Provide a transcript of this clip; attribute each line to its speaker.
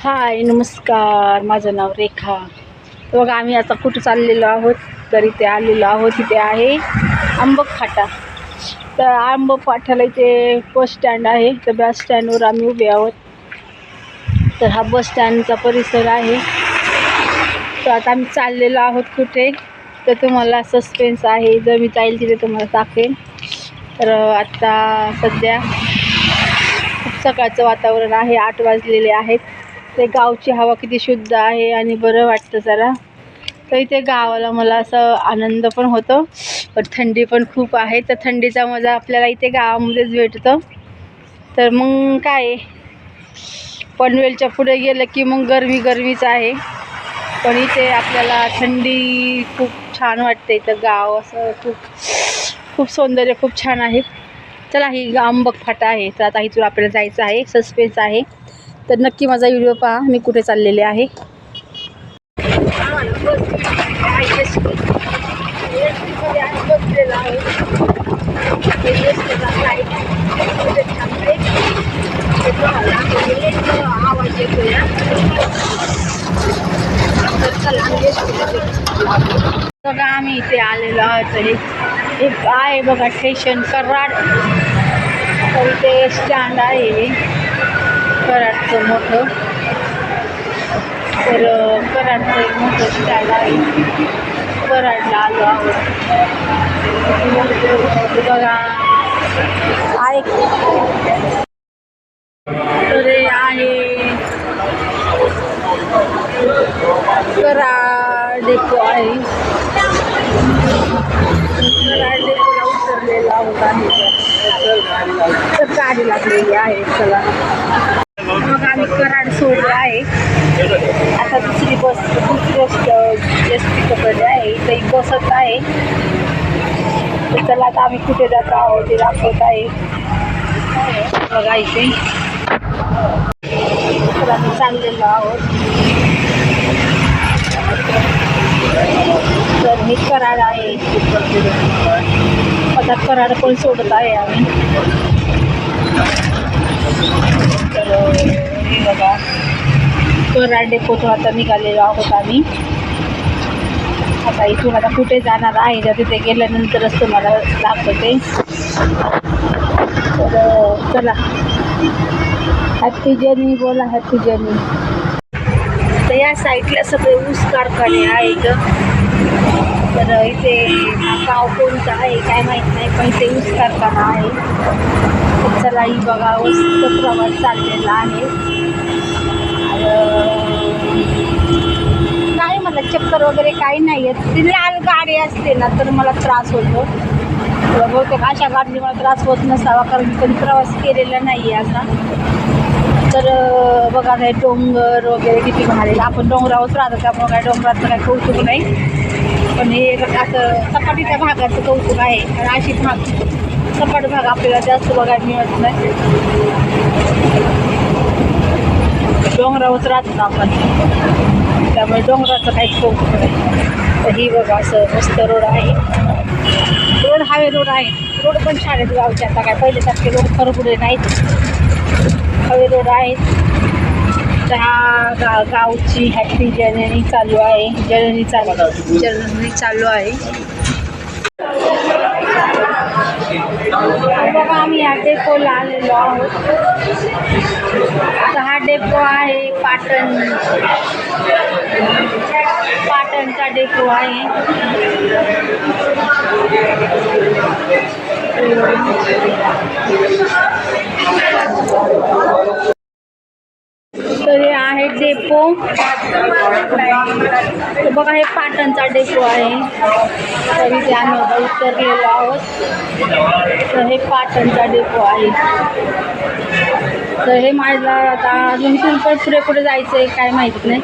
Speaker 1: हाय नमस्कार. माझं नाव रेखा. तर बघा आम्ही आता कुठं चाललेलो आहोत? तर इथे आलेलो आहोत. इथे आहे आंबक फाटा तर आंबक फाट्याला इथे बस स्टँड आहे. तर बस स्टँडवर आम्ही उभे आहोत. तर हा बस स्टँडचा परिसर आहे. तर आता आम्ही चाललेलो आहोत कुठे? तर तुम्हाला सस्पेन्स आहे. जर मी जाईल तिथे तुम्हाला दाखवेन. तर आत्ता सध्या खूप सकाळचं वातावरण आहे. आठ वाजलेले आहेत. ते गावची हवा किती शुद्ध आहे आणि बरं वाटतं जरा. तर इथे गावाला मला असं आनंद पण होतो. पण थंडी पण खूप आहे. तर थंडीचा मजा आपल्याला इथे गावामध्येच भेटतो. तर मग काय पनवेलच्या पुढे गेलं की मग गरमी गरमीच आहे. पण इथे आपल्याला थंडी खूप छान वाटते. इथं गाव असं खूप खूप सौंदर्य खूप छान आहे. चला ही आंबक फाटा आहे. तर आता इथून आपल्याला जायचं आहे. सस्पेन्स आहे. तर नक्की माझा व्हिडिओ पहा मी कुठे चाललेले आहे. बघा आम्ही इथे आलेलो आहोत हे एक आहे बघा स्टेशन कराड. तर इथे स्टँड आहे. कराडचं मोठं. तर कराडचं एक मोठं स्टँड आहे. कराडला आलो आहोत. बघा. आहे. तर आहे. कराड डेपो आहे. कराड तर गाडी लागलेली आहे चला. मग आम्ही कराड सोडलं आहे. आता दुसरी बस दुसरी एस टी पकडली आहे. इथे एक बसच आहे. तर चला आता आम्ही कुठे जात आहोत ते दाखवत आहे. बघा इथे तर आम्ही चाललेलो आहोत. तर मी कराड आहे. आता कराड पण सोडत आहे आम्ही. तर हे बघा. कराड डेपोतून आता निघालेलो आहोत आम्ही. आता इथून आता कुठे जाणार आहे? तर तिथे गेल्यानंतरच तुम्हाला दाखवते. तर चला. हॅपी जर्नी बोला हॅपी जर्नी तर या साईडला सगळे ऊस कारखाने आहे इथं तर इथे गाव कोणतं आहे काय माहीत नाही पण इथे यूज कारखाना आहे. चला ही बघा मस्त प्रवास चाललेला आहे. नाही मला चक्कर वगैरे काही नाही आहे ती लाल गाडी असते ना तर मला त्रास होतो. बहुतेक अशा गाडीने मला त्रास होत नसावा कारण कधी प्रवास केलेला नाही आहे असा. तर बघा नाही डोंगर वगैरे किती भारी. आपण डोंगरावरच राहतो त्यामुळे काय डोंगरात काय कौतुक नाही. पण हे असं सपाटीच्या भागाचं कौतुक आहे. आणि अशी भाग सपाट भाग आपल्याला जास्त बघायला मिळत नाही. डोंगरावरच राहतो ना आपण. त्यामुळे डोंगराचं काहीच कौतुक नाही. तर ही बघा असं मस्त रोड आहे. रोड हायवे रोड आहे. रोड पण छान आहेत गावचे आता काय पहिल्यासारखे रोड खरं पुढे नाहीत. हवे रोड आहेत. तर गा गावची हॅपी जर्नी चालू आहे. जर्नी चालू जर्नी चालू आहे. बघा आम्ही या डेपोला आलेलो आहोत. हा डेपो आहे पाटण. पाटणचा डेपो आहे तर हे आहे डेपो. तर बघा हे पाटणचा डेपो आहे. तर इथे आम्ही आता उतरलेलो आहोत. तर हे पाटणचा डेपो आहे. तर हे माझ्या आता अजून इथून पण पुढे पुढे जायचं आहे काय माहीत नाही.